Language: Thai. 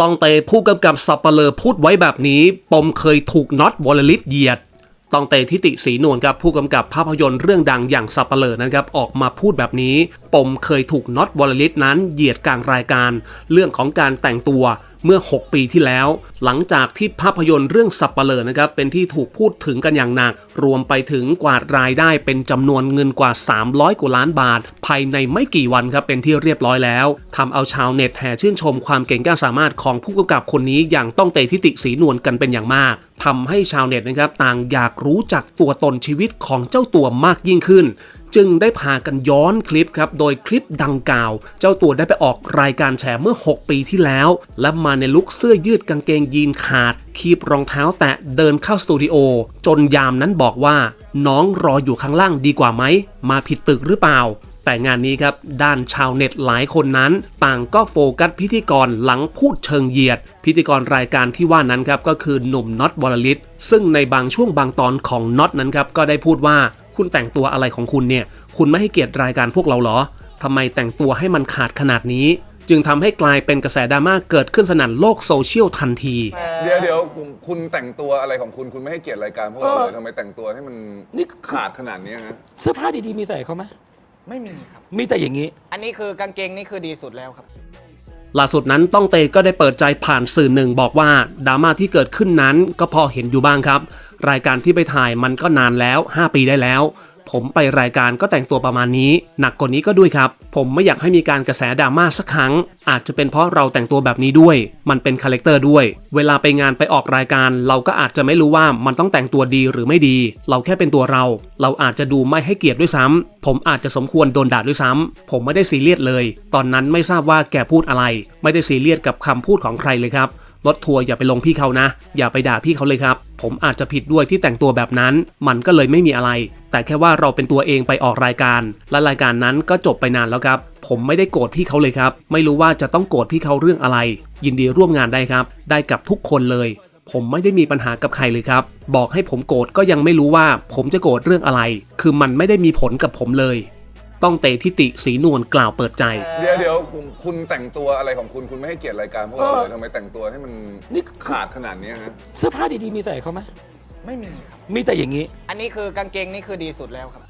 ต้องเตผู้กำกับสับปะเลอพูดไว้แบบนี้ ปมเคยถูกน็อตวอลลิตเหยียดต้องเตทิติศรีนวลครับผู้กำกับภาพยนตร์เรื่องดังอย่างสับปะเลอนะครับออกมาพูดแบบนี้ ปมเคยถูกน็อตวอลลิตนั้นเหยียดกลางรายการ เรื่องของการแต่งตัวเมื่อ 6 ปีที่แล้ว หลังจากที่ภาพยนตร์เรื่องสับปะเลอนะครับเป็นที่ถูกพูดถึงกันอย่างหนัก รวมไปถึงกวาดรายได้เป็นจำนวนเงินกว่า 300 กว่าล้านบาท ภายในไม่กี่วันครับเป็นที่เรียบร้อยแล้วทำเอาชาวเน็ตแห่ชื่นชมความเก่งกล้าสามารถของผู้กำกับคนนี้อย่างต้องเตทิติศรีนวลกันเป็นอย่างมากทำให้ชาวเน็ตนะครับต่างอยากรู้จักตัวตนชีวิตของเจ้าตัวมากยิ่งขึ้น จึงได้พากันย้อนคลิปครับ โดยคลิปดังกล่าว เจ้าตัวได้ไปออกรายการแฉเมื่อ 6 ปีที่แล้ว และมาในลุคเสื้อยืดกางเกงยีนขาด คีบรองเท้าแตะเดินเข้าสตูดิโอ จนยามนั้นบอกว่า น้องรออยู่ข้างล่างดีกว่าไหม มาผิดตึกหรือเปล่าแต่งานนี้ครับ ด้านชาวเน็ตหลายคนนั้น ต่างก็โฟกัสพิธีกรหลังพูดเชิงเหยียด พิธีกรรายการที่ว่านั้นครับ ก็คือหนุ่มน็อตวอลลิตซึ่งในบางช่วงบางตอนของน็อตนั้นครับ ก็ได้พูดว่า คุณแต่งตัวอะไรของคุณเนี่ย คุณไม่ให้เกียรติรายการพวกเราเหรอทำไมแต่งตัวให้มันขาดขนาดนี้ จึงทำให้กลายเป็นกระแสดราม่าเกิดขึ้นสนั่นโลกโซเชียลทันที เดี๋ยวเดี๋ยวคุณคุณแต่งตัวอะไรของคุณคุณไม่ให้เกียรติรายการพวกเราเลยทำไมแต่งตัวให้มันนี่คือขาดขนาดนี้ฮะเสื้อผ้าดีๆมีใส่เขาไหมไม่มีครับ มีแต่อย่างนี้ อันนี้คือกางเกงนี่คือดีสุดแล้วครับล่าสุดนั้นต้องเตก็ได้เปิดใจผ่านสื่อหนึ่งบอกว่าดราม่าที่เกิดขึ้นนั้นก็พอเห็นอยู่บ้างครับ รายการที่ไปถ่ายมันก็นานแล้ว 5 ปีได้แล้ว ผมไปรายการก็แต่งตัวประมาณนี้ หนักกว่านี้ก็ด้วยครับ ผมไม่อยากให้มีการกระแสดราม่าสักครั้ง อาจจะเป็นเพราะเราแต่งตัวแบบนี้ด้วย มันเป็นคาแรคเตอร์ด้วย เวลาไปงานไปออกรายการ เราก็อาจจะไม่รู้ว่ามันต้องแต่งตัวดีหรือไม่ดี เราแค่เป็นตัวเรา เราอาจจะดูไม่ให้เกียรติด้วยซ้ำผมอาจจะสมควรโดนด่าด้วยซ้ำผมไม่ได้ซีเรียสเลย ตอนนั้นไม่ทราบว่าแกพูดอะไร ไม่ได้ซีเรียสกับคำพูดของใครเลยครับ รถทัวร์อย่าไปลงพี่เขานะ อย่าไปด่าพี่เขาเลยครับ ผมอาจจะผิดด้วยที่แต่งตัวแบบนั้น มันก็เลยไม่มีอะไร แต่แค่ว่าเราเป็นตัวเองไปออกรายการ และรายการนั้นก็จบไปนานแล้วครับ ผมไม่ได้โกรธพี่เขาเลยครับ ไม่รู้ว่าจะต้องโกรธพี่เขาเรื่องอะไร ยินดีร่วมงานได้ครับ ได้กับทุกคนเลยผมไม่ได้มีปัญหากับใครเลยครับ บอกให้ผมโกรธก็ยังไม่รู้ว่าผมจะโกรธเรื่องอะไร คือมันไม่ได้มีผลกับผมเลย ต้องเตทิติสีนวลกล่าวเปิดใจ เดี๋ยวเดี๋ยวคุณคุณแต่งตัวอะไรของคุณคุณไม่ให้เกียรติรายการพวกเราเลยทำไมแต่งตัวให้มันนี่คือขาดขนาดนี้ฮะเสื้อผ้าดีๆมีใส่เขาไหมไม่มีครับ มีแต่อย่างนี้ อันนี้คือกางเกงนี่คือดีสุดแล้วครับ